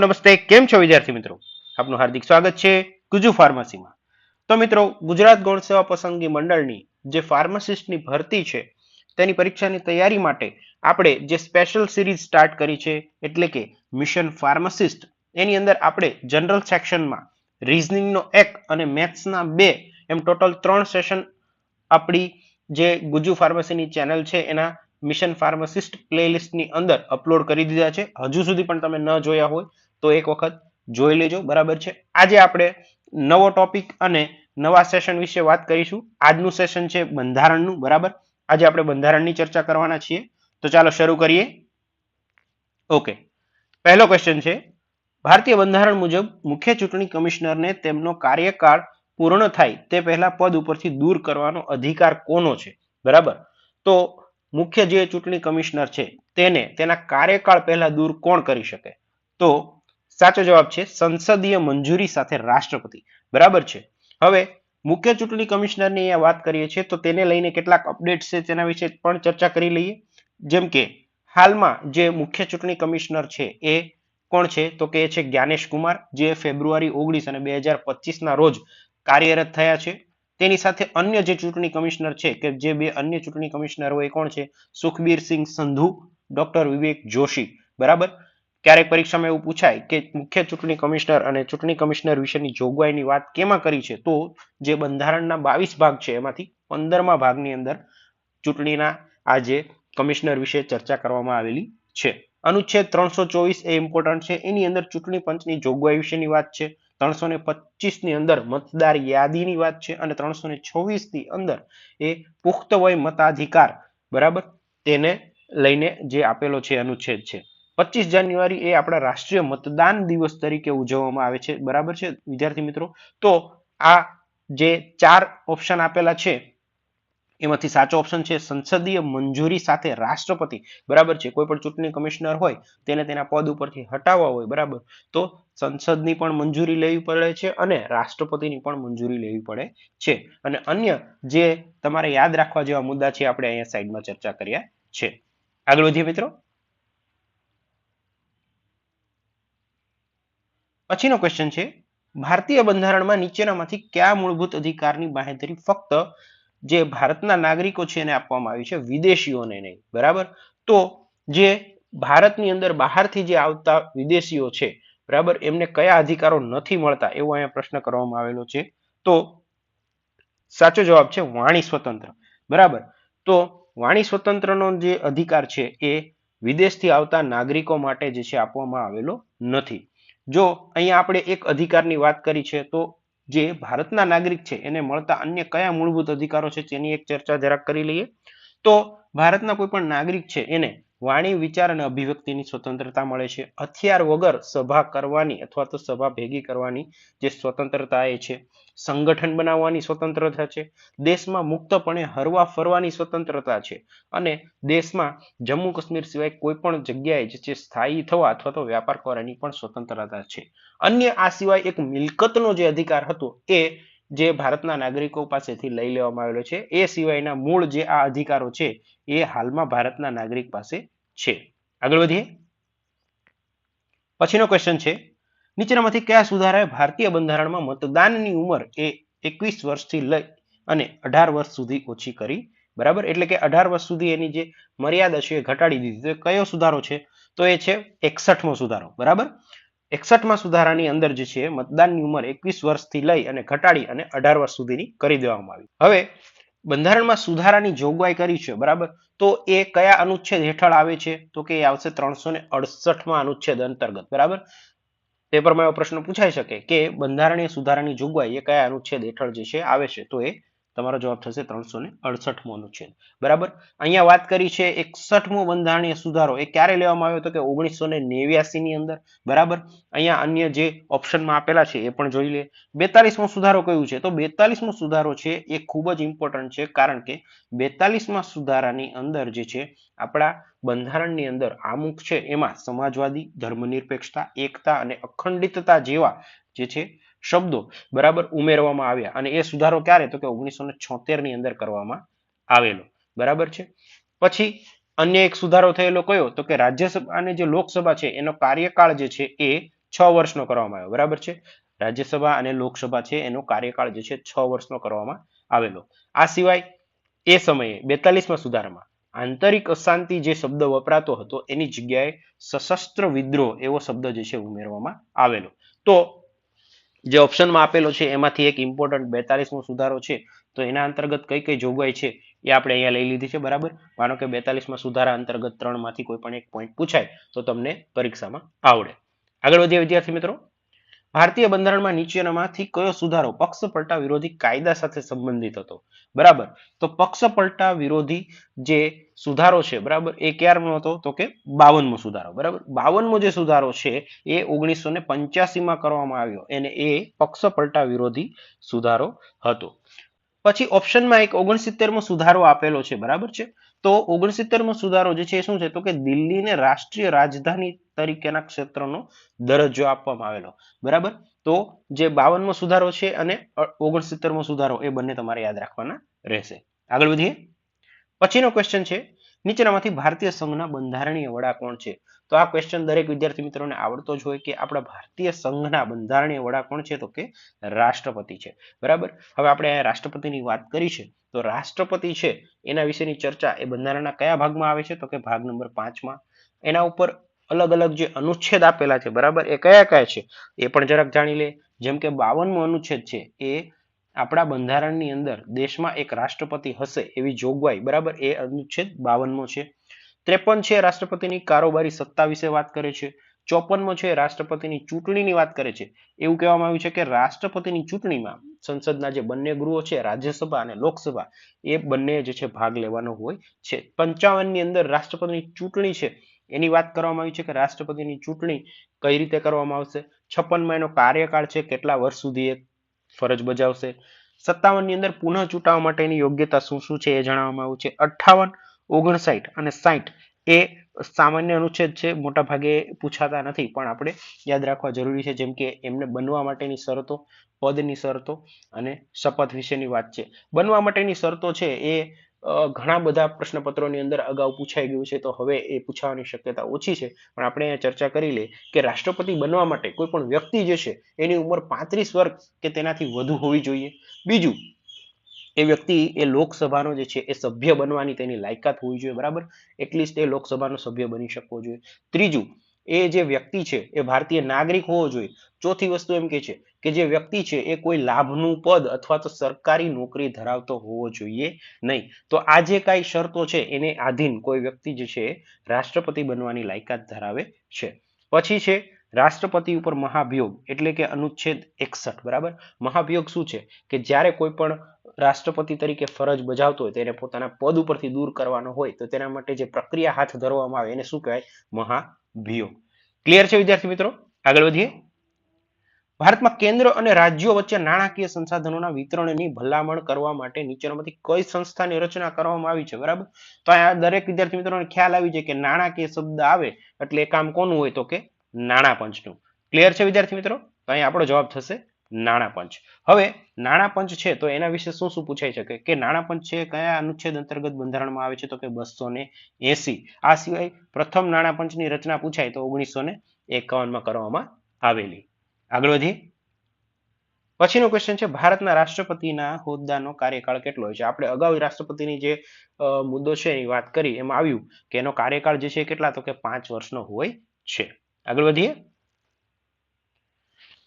નમસ્તે, કેમ છો વિદ્યાર્થી મિત્રો? આપનું હાર્દિક સ્વાગત છે ગુજુ ફાર્મસીમાં. તો મિત્રો, ગુજરાત ગૌણ સેવા પસંદગી મંડળની જે ફાર્માસિસ્ટની ભરતી છે, તેની પરીક્ષાની તૈયારી માટે આપણે જે સ્પેશિયલ સિરીઝ સ્ટાર્ટ કરી છે, એટલે કે મિશન ફાર્માસિસ્ટ, એની અંદર આપણે જનરલ સેક્શનમાં રિઝનિંગનો એક અને મેથ્સના બે, એમ ટોટલ ત્રણ સેશન આપણી જે ગુજુ ફાર્મસીની ચેનલ છે, એના મિશન ફાર્માસિસ્ટ પ્લેલિસ્ટની અંદર અપલોડ કરી દીધા છે. હજુ સુધી પણ તમે ન જોયા હોય તો એક વખત જોઈ લેજો, બરાબર છે? આજે આપણે નવો ટોપિક અને નવા સેશન વિશે વાત કરીશું. આજનું સેશન છે બંધારણનું, બરાબર? આજે આપણે બંધારણની ચર્ચા કરવાના છીએ. તો ચાલો શરૂ કરીએ. ઓકે પહેલો ક્વેશ્ચન છે, ભારતીય બંધારણ મુજબ મુખ્ય ચૂંટણી કમિશનરને તેમનો કાર્યકાળ પૂર્ણ થાય તે પહેલા પદ ઉપરથી દૂર કરવાનો અધિકાર કોનો છે? બરાબર? તો મુખ્ય જે ચૂંટણી કમિશનર છે, તેને તેના કાર્યકાળ પહેલા દૂર કોણ કરી શકે? તો સાચો જવાબ છે સંસદીય મંજૂરી સાથે રાષ્ટ્રપતિ. બરાબર છે? હવે મુખ્ય ચૂંટણી કમિશનરની અહીંયા વાત કરીએ છીએ તો તેને લઈને કેટલાક અપડેટ છે તેના વિશે પણ ચર્ચા કરી લઈએ. જેમ કે હાલમાં જે મુખ્ય ચૂંટણી કમિશનર છે એ કોણ છે? તો કે એ છે જ્ઞાનેશ કુમાર, જે ફેબ્રુઆરી ઓગણીસ અને બે હજાર પચીસના રોજ કાર્યરત થયા છે. તેની સાથે અન્ય જે ચૂંટણી કમિશનર છે કે જે બે અન્ય ચૂંટણી કમિશનર હોય કોણ છે? સુખબીર સિંહ સંધુ, ડોક્ટર વિવેક જોશી. બરાબર? ક્યારેક પરીક્ષામાં એવું પૂછાય કે મુખ્ય ચૂંટણી કમિશનર અને ચૂંટણી કમિશનર વિશેની જોગવાઈની વાત કેમાં કરી છે? તો જે બંધારણના બાવીસ ભાગ છે, એમાંથી પંદરમા ભાગની અંદર ચૂંટણીના આ જે કમિશનર વિશે ચર્ચા કરવામાં આવેલી છે. અનુચ્છેદ ત્રણસો ચોવીસ એ ઇમ્પોર્ટન્ટ છે. એની અંદર ચૂંટણી પંચની જોગવાઈ વિશેની વાત છે. ત્રણસો ને ની અંદર મતદાર યાદીની વાત છે અને ત્રણસો ને ની અંદર એ પુખ્ત વય મતાધિકાર, બરાબર? તેને લઈને જે આપેલો છે અનુચ્છેદ છે. પચીસ જાન્યુઆરી એ આપણા રાષ્ટ્રીય મતદાન દિવસ તરીકે ઉજવવામાં આવે છે. બરાબર છે, વિદ્યાર્થી મિત્રો? તો આ જે ચાર ઓપ્શન આપેલા છે, એમાંથી સાચો ઓપ્શન છે, સંસદીય મંજૂરી સાથે રાષ્ટ્રપતિ. બરાબર છે, કોઈ પણ ચૂંટણી કમિશનર હોય, તેને તેના પદ ઉપરથી હટાવવા હોય, બરાબર? તો સંસદની પણ મંજૂરી લેવી પડે છે અને રાષ્ટ્રપતિની પણ મંજૂરી લેવી પડે છે. અને અન્ય જે તમારે યાદ રાખવા જેવા મુદ્દા છે, આપણે અહીંયા સાઈડમાં ચર્ચા કર્યા છે. આગળ વધીએ મિત્રો. પછીનો ક્વેશ્ચન છે, ભારતીય બંધારણમાં નીચેનામાંથી કયા મૂળભૂત અધિકારની બાહેધરી ફક્ત જે ભારતના નાગરિકો છે એને આપવામાં આવી છે, વિદેશીઓને નહીં, બરાબર? તો જે ભારતની અંદર બહારથી જે આવતા વિદેશીઓ છે, બરાબર, એમને કયા અધિકારો નથી મળતા એવો અહીંયા પ્રશ્ન કરવામાં આવેલો છે. તો સાચો જવાબ છે વાણી સ્વતંત્ર, બરાબર? તો વાણી સ્વતંત્રનો જે અધિકાર છે એ વિદેશથી આવતા નાગરિકો માટે જે છે આપવામાં આવેલો નથી. જો અહીંયા આપણે એક અધિકારની વાત કરી છે, તો જે ભારતના નાગરિક છે, એને મળતા અન્ય કયા મૂળભૂત અધિકારો છે તેની એક ચર્ચા જરાક કરી લઈએ? તો ભારતના કોઈ પણ નાગરિક છે, એને વાણી, વિચાર અને અભિવ્યક્તિની સ્વતંત્રતા મળે છે. હથિયાર વગર સભા કરવાની અથવા તો સભા ભેગી કરવાની જે સ્વતંત્રતા એ છે, સંગઠન બનાવવાની સ્વતંત્રતા છે, દેશમાં મુક્તપણે હરવા ફરવાની સ્વતંત્રતા છે અને દેશમાં જમ્મુ કાશ્મીર સિવાય કોઈ પણ જગ્યાએ જે છે સ્થાયી થવા અથવા તો વ્યાપાર કરવાની પણ સ્વતંત્રતા છે. અન્ય આ સિવાય એક મિલકતનો જે અધિકાર હતો એ જે ભારતના નાગરિકો પાસેથી લઈ લેવામાં આવેલો છે, એ સિવાયના મૂળ જે આ અધિકારો છે, એ હાલમાં ભારતના નાગરિક પાસે છે. આગળ વધીએ. પછીનો ક્વેશ્ચન છે, નીચેનામાંથી કયા સુધારાએ ભારતીય બંધારણમાં મતદાનની ઉંમર એ એકવીસ વર્ષથી લઈ અને અઢાર વર્ષ સુધી ઓછી કરી? બરાબર? એટલે કે અઢાર વર્ષ સુધી એની જે મર્યાદા છે એ ઘટાડી દીધી. તો કયો સુધારો છે? તો એ છે એકસઠમો સુધારો. બરાબર? એકસઠમાં સુધારાની અંદર જે છે, મતદાનની ઉંમર એકવીસ વર્ષથી લઈ અને ઘટાડી અને અઢાર વર્ષ સુધીની કરી દેવામાં આવી. હવે, બંધારણમાં સુધારાની જોગવાઈ કરી છે, બરાબર? તો એ કયા અનુચ્છેદ હેઠળ આવે છે? તો કે એ આવશે ત્રણસો ને અડસઠમાં અનુચ્છેદ અંતર્ગત, બરાબર? પેપરમાં એવો પ્રશ્ન પૂછાઈ શકે કે બંધારણીય સુધારાની જોગવાઈ એ કયા અનુચ્છેદ હેઠળ જે છે, આવે છે? તો એ તમારો જવાબ થશે ત્રણસો ને અડસઠમો અનુચ્છેદ. બરાબર? અહીંયા વાત કરી છે એકસઠમો બંધારણીય સુધારો. એ ક્યારે લેવામાં આવ્યો હતો કે ઓગણીસો ને ની અંદર. બરાબર? અહીંયા અન્ય જે ઓપ્શનમાં આપેલા છે એ પણ જોઈ લે. બેતાલીસમો સુધારો કયું છે? તો બેતાલીસમો સુધારો છે એ ખૂબ જ ઇમ્પોર્ટન્ટ છે કારણ કે બેતાલીસમાં સુધારાની અંદર જે છે આપણા બંધારણની અંદર આમુખ છે. એમાં સમાજવાદી, ધર્મનિરપેક્ષતા, એકતા અને અખંડિતતા જેવા જે છે શબ્દો બરાબર ઉમેરવામાં આવ્યા અને એ સુધારો ક્યારે? તો કે ઓગણીસો છોતેરની અંદર કરવામાં આવેલો. બરાબર છે? પછી અન્ય એક સુધારો થયેલો કયો? તો કે રાજ્યસભા અને જે લોકસભા છે, એનો કાર્યકાળ જે છે એ છ વર્ષનો કરવામાં આવ્યો. બરાબર છે? રાજ્યસભા અને લોકસભા છે, એનો કાર્યકાળ જે છે છ વર્ષનો કરવામાં આવેલો. આ સિવાય એ સમયે બેતાલીસમાં સુધારામાં આંતરિક અશાંતિ જે શબ્દ વપરાતો હતો, એની જગ્યાએ સશસ્ત્ર વિદ્રોહ એવો શબ્દ જે છે ઉમેરવામાં આવેલો. તો જે ઓપ્શનમાં આપેલો છે, એમાંથી એક ઇમ્પોર્ટન્ટ બેતાલીસમો સુધારો છે, તો એના અંતર્ગત કઈ કઈ જોગવાઈ છે, એ આપણે અહીંયા લઈ લીધી છે, બરાબર? માનો કે બેતાલીસમાં સુધારા અંતર્ગત ત્રણમાંથી કોઈ પણ એક પોઈન્ટ પૂછાય, તો તમને પરીક્ષામાં આવડે. આગળ વધીએ વિદ્યાર્થી મિત્રો. ભારતીય બંધારણમાં નીચેનામાંથી કયો સુધારો પક્ષ પલટા વિરોધી કાયદા સાથે સંબંધિત હતો? બરાબર? તો પક્ષ પલટા વિરોધી જે સુધારો છે, બરાબર? એ ક્યારનો હતો? તો કે બાવનમો સુધારો, બરાબર? બાવનમો જે સુધારો છે, એ ઓગણીસો ને પંચ્યાસીમાં કરવામાં આવ્યો અને એ પક્ષ પલટા વિરોધી સુધારો હતો. પછી ઓપ્શનમાં એક ઓગણસિત્તેરમો સુધારો આપેલો છે, બરાબર છે? તો ઓગણસિત્તેરમો સુધારો જે છે શું છે? તો કે દિલ્હીને રાષ્ટ્રીય રાજધાની તરીકેના ક્ષેત્રનો દરજ્જો આપવામાં આવેલો, બરાબર? તો જે બાવનમો સુધારો છે અને ઓગણસિત્તેરમો સુધારો, એ બંને તમારે યાદ રાખવાના રહેશે. આગળ વધીએ. પછીનો ક્વેશ્ચન છે, નીચેનામાંથી ભારતીય સંઘના બંધારણીય વડા કોણ છે? તો આ ક્વેશ્ચન દરેક વિદ્યાર્થી મિત્રોને આવડતો જ હોય કે આપણા ભારતીય સંઘના બંધારણીય વડા કોણ છે? તો કે રાષ્ટ્રપતિ છે. બરાબર? હવે આપણે રાષ્ટ્રપતિની વાત કરી છે. તો રાષ્ટ્રપતિ છે, એના વિશેની ચર્ચા એ બંધારણના કયા ભાગમાં આવે છે? તો કે ભાગ નંબર પાંચમાં. એના ઉપર અલગ અલગ જે અનુચ્છેદ આપેલા છે, બરાબર? એ કયા કયા છે? એ પણ જરાક જાણી લે. જેમ કે બાવનમો અનુચ્છેદ છે, એ આપણા બંધારણની અંદર દેશમાં એક રાષ્ટ્રપતિ હશે એવી જોગવાઈ, બરાબર? એ અનુચ્છેદ બાવનમો છે. ત્રેપન છે રાષ્ટ્રપતિની કારોબારી સત્તા વિશે વાત કરે છે. ચોપનમો છે રાષ્ટ્રપતિની ચૂંટણીની વાત કરે છે. એવું કહેવામાં આવ્યું છે કે રાષ્ટ્રપતિની ચૂંટણીમાં સંસદના જે બંને ગૃહો છે, રાજ્યસભા અને લોકસભા, એ બંને જે છે ભાગ લેવાનો હોય છે. પંચાવનની અંદર રાષ્ટ્રપતિની ચૂંટણી છે. એની વાત કરવામાં આવી છે કે રાષ્ટ્રપતિની ચૂંટણી કઈ રીતે કરવામાં આવશે? છપ્પનમાં એનો કાર્યકાળ છે કેટલા વર્ષ સુધી એ ફરજ બજાવશે. સત્તાવનની અંદર પુનઃ ચૂંટાવા માટેની યોગ્યતા શું શું છે એ જણાવવામાં આવ્યું છે. અઠ્ઠાવન, ઓગણસાઠ અને સાઠ એ સામાન્ય અનુચ્છેદ છે. મોટા ભાગે પૂછાતા નથી, પણ આપણે યાદ રાખવા જરૂરી છે, જેમ કે એમને બનવા માટેની શરતો, પદની શરતો અને શપથ વિશેની વાત છે. બનવા માટેની શરતો છે એ ઘણા બધા પ્રશ્નપત્રોની અંદર અગાઉ પૂછાઈ ગયું છે, તો હવે એ પૂછાવાની શક્યતા ઓછી છે. પણ આપણે અહીંયા ચર્ચા કરી લે કે રાષ્ટ્રપતિ બનવા માટે કોઈ પણ વ્યક્તિ જે છે, એની ઉંમર પાંત્રીસ વર્ષ કે તેનાથી વધુ હોવી જોઈએ. બીજું, એ વ્યક્તિ એ લોકસભાનો જે છે, એ સભ્ય બનવાની તેની લાયકાત હોવી જોઈએ, બરાબર? એટલીસ્ટ એ લોકસભાનો સભ્ય બની શકવો જોઈએ. ત્રીજું, એ જે વ્યક્તિ છે, એ ભારતીય નાગરિક હોવો જોઈએ. ચોથી વસ્તુ એમ કે છે કે જે વ્યક્તિ છે એ કોઈ લાભનું પદ અથવા તો સરકારી નોકરી ધરાવતો હોવો જોઈએ નહીં. તો આ જે કાંઈ શરતો છે એને આધીન કોઈ વ્યક્તિ જે છે રાષ્ટ્રપતિ બનવાની લાયકાત ધરાવે છે. પછી છે રાષ્ટ્રપતિ ઉપર મહાભિયોગ એટલે કે અનુચ્છેદ એકસઠ, બરાબર? મહાભિયોગ શું છે? કે જ્યારે કોઈ પણ રાષ્ટ્રપતિ તરીકે ફરજ બજાવતો હોય તેને પોતાના પદ ઉપરથી દૂર કરવાનો હોય, તો તેના માટે જે પ્રક્રિયા હાથ ધરવામાં આવે એને શું કહેવાય? મહાભિયોગ. ક્લિયર છે વિદ્યાર્થી મિત્રો? આગળ વધીએ. ભારતમાં કેન્દ્ર અને રાજ્યો વચ્ચે નાણાકીય સંસાધનોના વિતરણની ભલામણ કરવા માટે નીચેનામાંથી કઈ સંસ્થાની રચના કરવામાં આવી છે, બરાબર? તો આ દરેક વિદ્યાર્થી મિત્રોને ખ્યાલ આવી જાય કે નાણાકીય શબ્દ આવે એટલે એ કામ કોનું હોય તો કે નાણાં પંચનું ક્લિયર છે વિદ્યાર્થી મિત્રો? તો અહીં આપણો જવાબ થશે નાણાં પંચ હવે નાણાં પંચ છે તો એના વિશે શું શું પૂછાઈ શકે? કે નાણાં પંચ છે કયા અનુચ્છેદ અંતર્ગત બંધારણમાં આવે છે? તો કે બસો ને આ સિવાય પ્રથમ નાણાં પંચની રચના પૂછાય તો ઓગણીસો ને એકાવનમાં કરવામાં આવેલી. આગળ વધીએ. પછીનો ક્વેશ્ચન છે, ભારતના રાષ્ટ્રપતિના હોદ્દાનો કાર્યકાળ કેટલો હોય છે? આપણે અગાઉ રાષ્ટ્રપતિની જે મુદ્દો છે એની વાત કરી, એમાં આવ્યું કે એનો કાર્યકાળ જે છે કેટલા? તો કે પાંચ વર્ષનો હોય છે. આગળ વધીએ.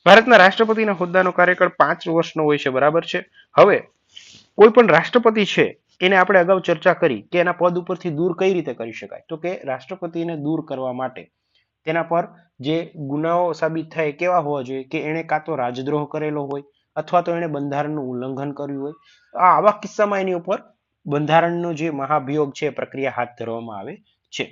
ભારતના રાષ્ટ્રપતિના હોદ્દાનો કાર્યકાળ પાંચ વર્ષનો હોય છે, બરાબર છે? હવે કોઈ પણ રાષ્ટ્રપતિ છે, એને આપણે અગાઉ ચર્ચા કરી કે એના પદ ઉપરથી દૂર કઈ રીતે કરી શકાય? તો કે રાષ્ટ્રપતિને દૂર કરવા માટે તેના પર જે ગુનાઓ સાબિત થાય કેવા હોવા જોઈએ કે એણે કાં તો રાજદ્રોહ કરેલો હોય અથવા તો એણે બંધારણનું ઉલ્લંઘન કર્યું હોય? આ આવા કિસ્સામાં એની ઉપર બંધારણનો જે મહાભિયોગ છે પ્રક્રિયા હાથ ધરવામાં આવે છે.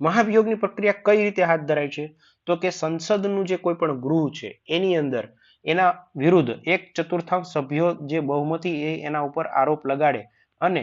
મહાભિયોગની પ્રક્રિયા કઈ રીતે હાથ ધરાય છે? તો કે સંસદનું જે કોઈ પણ ગૃહ છે એની અંદર એના વિરુદ્ધ એક ચતુર્થાંશ સભ્યો જે બહુમતી એ એના ઉપર આરોપ લગાડે અને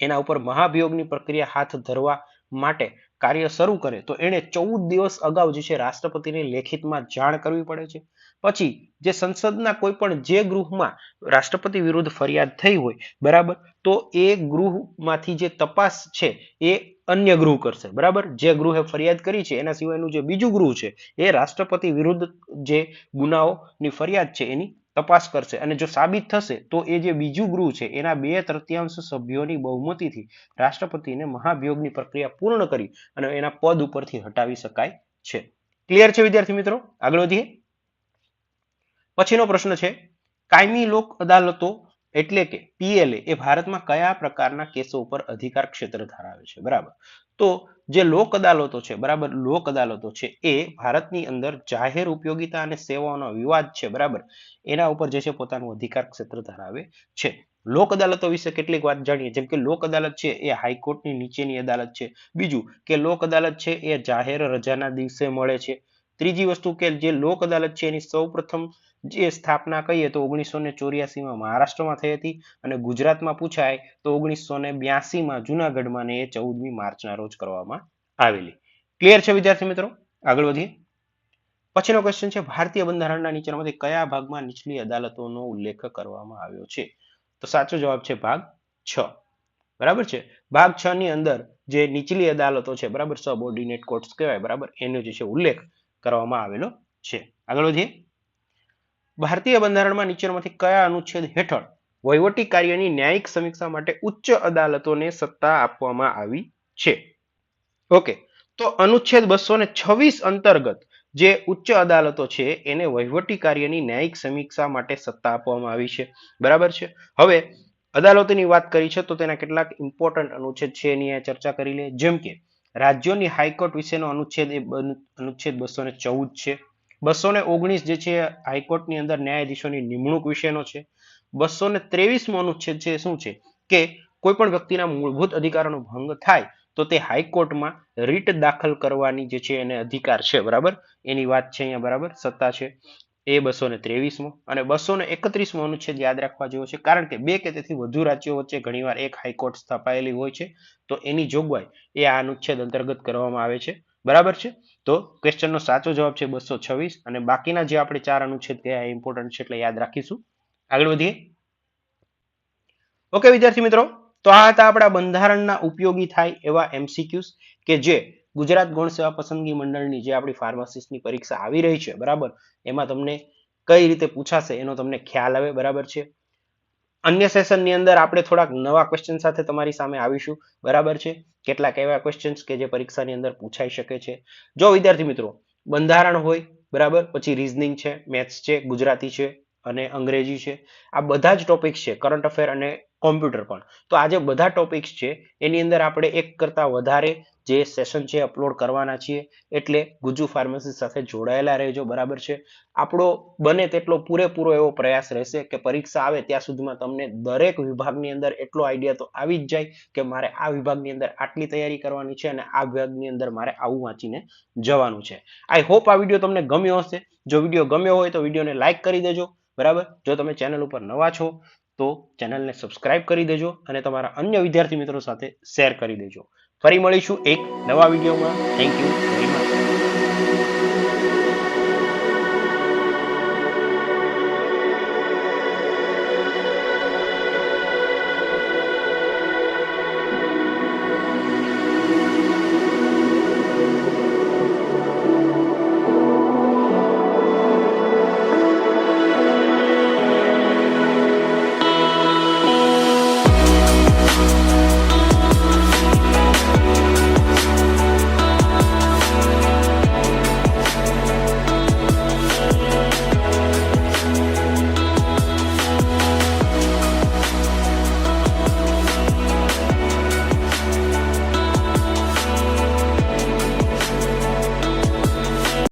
એના ઉપર મહાભિયોગની પ્રક્રિયા હાથ ધરવા માટે કાર્ય શરૂ કરે, તો એણે ચૌદ દિવસ અગાઉ જે છે રાષ્ટ્રપતિને લેખિતમાં જાણ કરવી પડે છે. પછી જે સંસદના કોઈ પણ જે ગૃહમાં રાષ્ટ્રપતિ વિરુદ્ધ ફરિયાદ થઈ હોય, બરાબર, તો એ ગૃહમાંથી જે તપાસ છે એ અન્ય ગૃહ કરશે, બરાબર? જે ગૃહે ફરિયાદ કરી છે, એના સિવાયનું જે બીજું ગૃહ છે, એ રાષ્ટ્રપતિ વિરુદ્ધ જે ગુનાઓની ફરિયાદ છે, એની તપાસ કરશે. અને જો સાબિત થશે, તો એ જે બીજું ગૃહ છે, એના બે તૃતીયાંશ સભ્યોની બહુમતીથી રાષ્ટ્રપતિને મહાભિયોગની પ્રક્રિયા પૂર્ણ કરી અને એના પદ ઉપરથી હટાવી શકાય છે. ક્લિયર છે, વિદ્યાર્થી મિત્રો? આગળ વધીએ. પછીનો પ્રશ્ન છે, કાયમી લોક અદાલતો એટલે કે પીએલએ એ ભારતમાં કયા પ્રકારના કેસો ઉપર અધિકાર ક્ષેત્ર ધરાવે છે? બરાબર. તો જે લોક અદાલતો છે, બરાબર, લોક અદાલતો છે, એ ભારતની અંદર જાહેર ઉપયોગિતા અને સેવાઓનો વિવાદ છે, બરાબર? એના ઉપર જે છે પોતાનું અધિકાર ક્ષેત્ર ધરાવે છે. લોક અદાલતો વિશે કેટલીક વાત જાણીએ, જેમ કે લોક અદાલત છે, એ હાઈકોર્ટની નીચેની અદાલત છે. બીજું કે લોક અદાલત છે, એ જાહેર રજાના દિવસે મળે છે. ત્રીજી વસ્તુ કે જે લોક અદાલત છે, એની સૌપ્રથમ જે સ્થાપના કહીએ તો ઓગણીસો ને ચોર્યાસીમાં મહારાષ્ટ્રમાં થઈ હતી અને ગુજરાતમાં પૂછાય તો ઓગણીસો ને બ્યાસીમાં જુનાગઢમાં ને એ ચૌદમી માર્ચના રોજ કરવામાં આવેલી. ક્લિયર છે વિદ્યાર્થી મિત્રો? આગળ વધીએ. પછીનો ક્વેશ્ચન છે, ભારતીય બંધારણના નીચેનામાંથી કયા ભાગમાં નીચલી અદાલતોનો ઉલ્લેખ કરવામાં આવ્યો છે? તો સાચો જવાબ છે ભાગ છ. બરાબર છે? ભાગ છ ની અંદર જે નીચલી અદાલતો છે, બરાબર સબઓર્ડિનેટ કોર્ટ્સ કહેવાય, બરાબર, એનો જે છે ઉલ્લેખ કરવામાં આવેલો છે. આગળ વધીએ. ભારતીય બંધારણમાં નીચેનામાંથી કયા અનુચ્છેદ હેઠળ વહીવટી કાર્યની ન્યાયિક સમીક્ષા માટે ઉચ્ચ અદાલતોને સત્તા આપવામાં આવી છે? ઓકે, તો અનુચ્છેદ બસો ને છવ્વીસ અંતર્ગત જે ઉચ્ચ અદાલતો છે, એને વહીવટી કાર્યની ન્યાયિક સમીક્ષા માટે સત્તા આપવામાં આવી છે. બરાબર છે? હવે, અદાલતોની વાત કરી છે, તો તેના કેટલાક ઇમ્પોર્ટન્ટ અનુચ્છેદ છે, એની ચર્ચા કરી લે જેમ કે, રાજ્યોની હાઈકોર્ટ વિશેનો અનુચ્છેદ એ અનુચ્છેદ બસો ને ચૌદ છે. બસો ને ઓગણીસ જે છે, હાઈકોર્ટની અંદર ન્યાયાધીશોની નિમણૂક વિશેનો છે. બસો ને ત્રેવીસમો અનુચ્છેદ છે, શું છે? કે કોઈ પણ વ્યક્તિના મૂળભૂત અધિકારોનો ભંગ થાય, તો તે હાઈકોર્ટમાં રીટ દાખલ કરવાની જે છે, એને અધિકાર છે, બરાબર? એની વાત છે અહીંયા, બરાબર? સત્તા છે. એ બસો ને ત્રેવીસમો અને બસો ને એકત્રીસમો અનુચ્છેદ યાદ રાખવા જેવો છે, કારણ કે બે કે તેથી વધુ રાજ્યો વચ્ચે ઘણીવાર એક હાઈકોર્ટ સ્થપાયેલી હોય છે, તો એની જોગવાઈ એ આ અનુચ્છેદ અંતર્ગત કરવામાં આવે છે. બરાબર છે? તો ક્વેશ્ચનનો સાચો જવાબ છે બસો છવ્વીસ અને બાકીના જે આપણે ચાર અનુચ્છેદ કયા ઇમ્પોર્ટન્ટ છે એટલે યાદ રાખીશું. આગળ વધીએ. ઓકે વિદ્યાર્થી મિત્રો, તો આ હતા આપણા બંધારણના ઉપયોગી થાય એવા એમસીક્યુઝ કે જે ગુજરાત ગૌણ સેવા પસંદગી મંડળની જે આપણી ફાર્માસિસ્ટની પરીક્ષા આવી રહી છે, બરાબર? એમાં તમને કઈ રીતે પૂછાશે એનો તમને ખ્યાલ આવે, બરાબર છે? અન્ય સેશનની અંદર આપણે થોડાક નવા ક્વેશ્ચન સાથે તમારી સામે આવીશું. બરાબર છે? કેટલાક એવા ક્વેશ્ચન્સ કે જે પરીક્ષાની અંદર પૂછાઈ શકે છે. જો વિદ્યાર્થી મિત્રો, બંધારણ હોય, બરાબર? પછી રીઝનિંગ છે મેથ્સ છે, ગુજરાતી છે અને અંગ્રેજી છે. આ બધા જ ટોપિક્સ છે કરંટ અફેર અને કોમ્પ્યુટર પણ. તો આજે બધા ટોપિક્સ છે, એની અંદર આપણે એક કરતા વધારે જે સેશન છે અપલોડ કરવાના છીએ. એટલે ગુજુ ફાર્મસી સાથે જોડાયેલા રહેજો, બરાબર છે? આપણો બને તેટલો પૂરેપૂરો એવો પ્રયાસ રહેશે કે પરીક્ષા આવે ત્યાં સુધીમાં તમને દરેક વિભાગની અંદર એટલો આઈડિયા તો આવી જ જાય કે મારે આ વિભાગની અંદર આટલી તૈયારી કરવાની છે અને આ વિભાગની અંદર મારે આવું વાંચીને જવાનું છે. આઈ હોપ આ વીડિયો તમને ગમ્યો હશે. જો વીડિયો ગમ્યો હોય તો વિડીયોને લાઇક કરી દેજો, બરાબર? જો તમે ચેનલ ઉપર નવા છો, તો ચેનલને સબસ્ક્રાઇબ કરી દેજો અને તમારા અન્ય વિદ્યાર્થી મિત્રો સાથે શેર કરી દેજો. ફરી મળીશું એક નવા વિડીયોમાં. Thank you very much